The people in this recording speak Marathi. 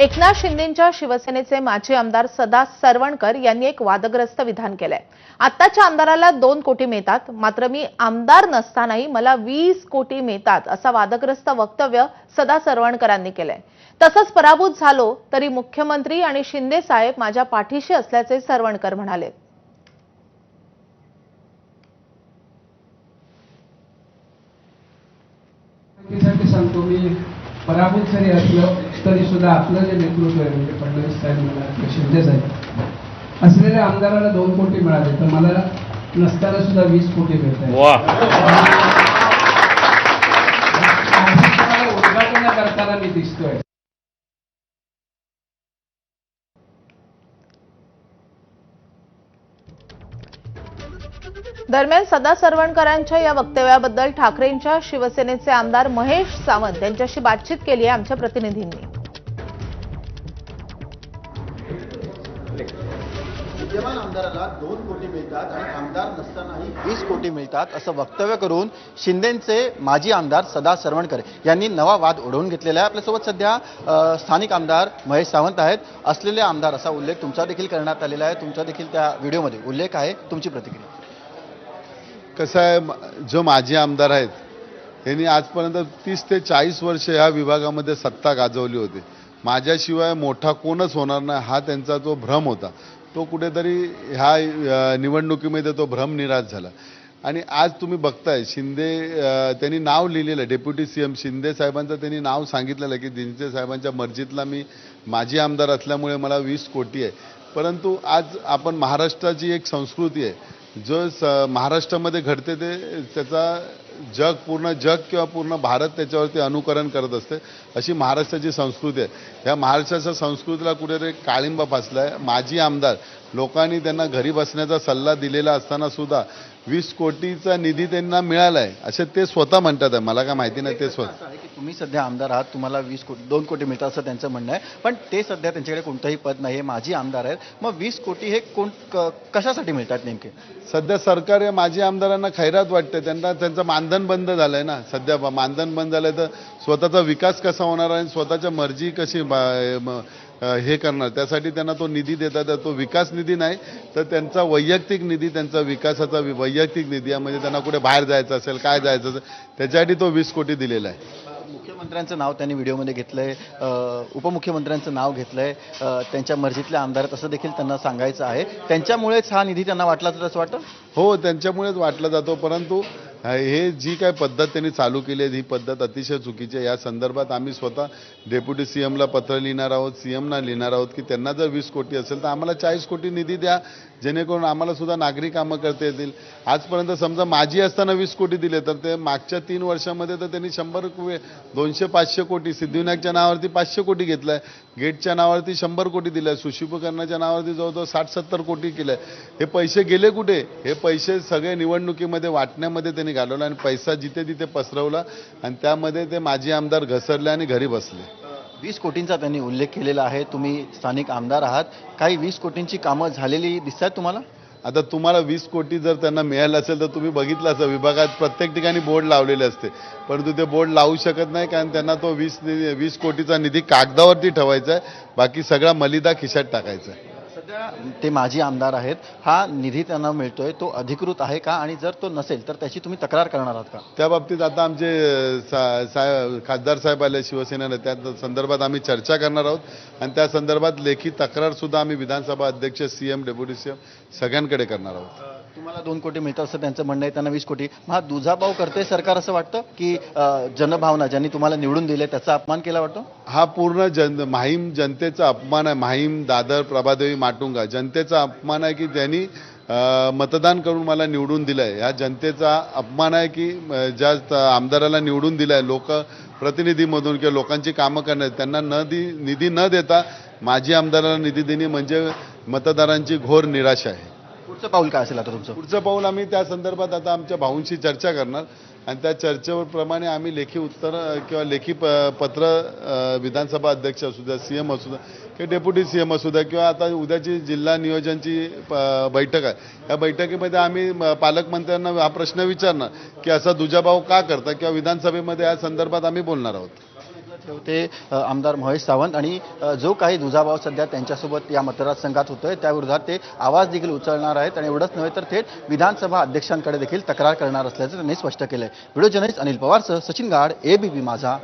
एकनाथ शिंदेच्या शिवसेनेचे माजी आमदार सदा सरवणकर यांनी एक वादग्रस्त विधान केलंय. आत्ताच्या आमदाराला दोन कोटी मिळतात मात्र मी आमदार नसतानाही मला वीस कोटी मिळतात असा वादग्रस्त वक्तव्य सदा सरवणकरांनी केलंय. तसंच पराभूत झालो तरी मुख्यमंत्री आणि शिंदे साहेब माझ्या पाठीशी असल्याचे सरवणकर म्हणाले. सांगतो मी पराभूत जरी असलो तरी सुद्धा आपलं जे नेतृत्व आहे म्हणजे फडणवीस साहेब म्हणा किंवा शिंदे साहेब असलेल्या आमदाराला दोन कोटी मिळाले तर मला नसताना सुद्धा वीस कोटी मिळत आहे उद्घाटन करताना मी दिसतोय दरम्यान सदा सरवणकरांच्या या वक्तव्याबद्दल ठाकरेंच्या शिवसेनेचे आमदार महेश सावंत यांच्याशी बातचीत केली आहे आमच्या प्रतिनिधींनी. विद्यमान आमदाराला दोन कोटी मिळतात आणि आमदार नसतानाही वीस कोटी मिळतात असं वक्तव्य करून शिंदेचे माजी आमदार सदा सरवणकर यांनी नवा वाद ओढवून घेतलेला आहे. आपल्यासोबत सध्या स्थानिक आमदार महेश सावंत आहेत. असलेले आमदार असा उल्लेख तुमचा देखील करण्यात आलेला आहे. तुमचा देखील त्या व्हिडिओमध्ये उल्लेख आहे. तुमची प्रतिक्रिया. कसं आहे जो माजी आमदार आहेत त्यांनी आजपर्यंत तीस ते चाळीस वर्ष ह्या विभागामध्ये सत्ता गाजवली होती. माझ्याशिवाय मोठा कोणच होणार नाही हा त्यांचा जो भ्रम होता. तो कुठेतरी ह्या निवडणुकीमध्ये तो भ्रम निराश झाला. आणि आज तुम्ही बघताय शिंदे त्यांनी नाव लिहिलेलं आहे डेप्युटी सी एम शिंदे साहेबांचं त्यांनी नाव सांगितलेलं आहे की दिनचे साहेबांच्या मर्जीतला मी माजी आमदार असल्यामुळे मला वीस कोटी आहे. परंतु आज आपण महाराष्ट्राची एक संस्कृती आहे जो स महाराष्ट्रामध्ये घडते ते त्याचा जग पूर्ण जग किंवा पूर्ण भारत त्याच्यावरती अनुकरण करत असते अशी महाराष्ट्राची संस्कृती आहे. ह्या महाराष्ट्राच्या संस्कृतीला कुठेतरी काळिंबा फासला आहे माजी आमदार लोकांनी त्यांना घरी बसण्याचा सल्ला दिलेला असताना सुद्धा वीस कोटीचा निधी त्यांना मिळाला आहे असे ते स्वतः म्हणतात आहे. मला काय माहिती नाही ते स्वतः तुम्ही सध्या आमदार आहात तुम्हाला वीस कोटी दोन कोटी मिळतात असं त्यांचं म्हणणं आहे. पण ते सध्या त्यांच्याकडे कोणतंही पद नाही माजी आमदार आहेत. मग वीस कोटी हे कोण क- कशासाठी मिळतात नेमके? सध्या सरकार या माजी आमदारांना खैरात वाटते त्यांना त्यांचं मानधन बंद झालंय ना. सध्या ब- मानधन बंद झालंय तर स्वतःचा विकास कसा होणार आणि स्वतःच्या मर्जी कशी बा- म- अ, हे करणार. त्यासाठी त्यांना तो निधी देतात. तो विकास निधी नाही तर त्यांचा वैयक्तिक निधी त्यांचा विकासाचा वैयक्तिक निधी आहे म्हणजे त्यांना कुठे बाहेर जायचं असेल काय जायचं असेल त्याच्यासाठी तो वीस कोटी दिलेला आहे. मुख्यमंत्र्यांचं नाव त्यांनी व्हिडिओमध्ये घेतलंय. अ, उपमुख्यमंत्र्यांचं नाव घेतलंय. अ, त्यांच्या मर्जीतले आमदार आहेत असं देखील त्यांना सांगायचं आहे. त्यांच्यामुळेच हा निधी त्यांना वाटला तर असं वाटतं? हो त्यांच्यामुळेच वाटला जातो परंतु हे जी काय पद्धत त्यांनी चालू केली आहे ही पद्धत अतिशय चुकीची आहे. या संदर्भात आम्ही स्वतः डेप्युटी सी एमला पत्र लिहिणार आहोत सी एमना लिहिणार आहोत की त्यांना जर वीस कोटी असेल तर आम्हाला चाळीस कोटी निधी द्या. जेणेकरून आम्हाला सुद्धा नागरी कामं करता येतील. आजपर्यंत समजा माझी असताना वीस कोटी दिले तर ते मागच्या तीन वर्षामध्ये तर त्यांनी शंभर दोनशे पाचशे कोटी सिद्धिविनायकच्या नावावरती पाचशे कोटी घेतलाय. गेटच्या नावावरती शंभर कोटी दिलाय. सुशुभकरणाच्या नावावरती जवळजवळ साठ सत्तर कोटी केलंय. हे पैसे गेले कुठे? हे पैसे सगळे निवडणुकीमध्ये वाटण्यामध्ये त्यांनी घालवलं आणि पैसा जिथे तिथे पसरवला आणि त्यामध्ये ते माजी आमदार घसरले आणि घरी बसले. वीस कोटींचा त्यांनी उल्लेख केलेला आहे. तुम्ही स्थानिक आमदार आहात. काही वीस कोटींची कामं झालेली दिसतात तुम्हाला? आता तुम्हाला वीस कोटी जर त्यांना मिळालं असेल तर तुम्ही बघितलं असं विभागात प्रत्येक ठिकाणी बोर्ड लावलेले असते. परंतु ते बोर्ड लावू शकत नाही कारण त्यांना तो वीस वीस कोटीचा निधी कागदावरती ठेवायचा आहे. बाकी सगळा मलिदा खिशात टाकायचा आहे. ते माजी आमदार आहेत. हा निधी त्यांना मिळतोय. तो अधिकृत आहे का? आणि जर तो नसेल तर त्याची तुम्ही तक्रार करणार आहात का? त्या बाबतीत आता आमचे सा- साहेब खासदार साहेब आले शिवसेनेने त्या संदर्भात आम्ही चर्चा करणार आहोत. आणि त्या संदर्भात लेखी तक्रार सुद्धा आम्ही विधानसभा अध्यक्ष सीएम डेप्युटी सीएम सगळ्यांकडे करणार आहोत. तुम्हाला दोन कोटी मिळतात असं त्यांचं म्हणणं आहे त्यांना वीस कोटी. हा दुजाभाव करते सरकार असं वाटतं? की जनभावना ज्यांनी तुम्हाला निवडून दिले त्याचा अपमान केला वाटतो? हा पूर्ण जन माहीम जनतेचा अपमान आहे. माहीम दादर प्रभादेवी माटुंगा जनतेचा अपमान आहे की त्यांनी मतदान करून मला निवडून दिलं आहे ह्या जनतेचा अपमान आहे की ज्या आमदाराला निवडून दिलं आहे लोक प्रतिनिधीमधून किंवा लोकांची कामं करण्यात त्यांना न दि निधी न देता माजी आमदाराला निधी देणे म्हणजे मतदारांची घोर निराशा आहे. पुढचं पाऊल काय असेल आता तुमचं? पुढचं पाऊल आम्ही त्या संदर्भात आता आमच्या भाऊंशी चर्चा करणार. आणि त्या चर्चेप्रमाणे आम्ही लेखी उत्तर किंवा लेखी प पत्र विधानसभा अध्यक्ष असू द्या सी एम असू द्या किंवा डेप्युटी सी एम असू द्या किंवा आता उद्याची जिल्हा नियोजनची प- बैठक आहे. या बैठकीमध्ये आम्ही पालकमंत्र्यांना हा प्रश्न विचारणार की असा दुजाभाव का करता किंवा विधानसभेमध्ये या संदर्भात आम्ही बोलणार आहोत? ते होते आमदार महेश सावंत. आणि जो काही दुजाभाव सध्या त्यांच्यासोबत या मतदारसंघात होतोय त्याविरोधात ते आवाज देखील उचलणार आहेत. आणि एवढंच नव्हे तर थेट विधानसभा अध्यक्षांकडे देखील तक्रार करणार असल्याचं त्यांनी स्पष्ट केलंय. व्हिडिओ जर्नलिस्ट अनिल पवारसह सचिन गाड एबीपी माझा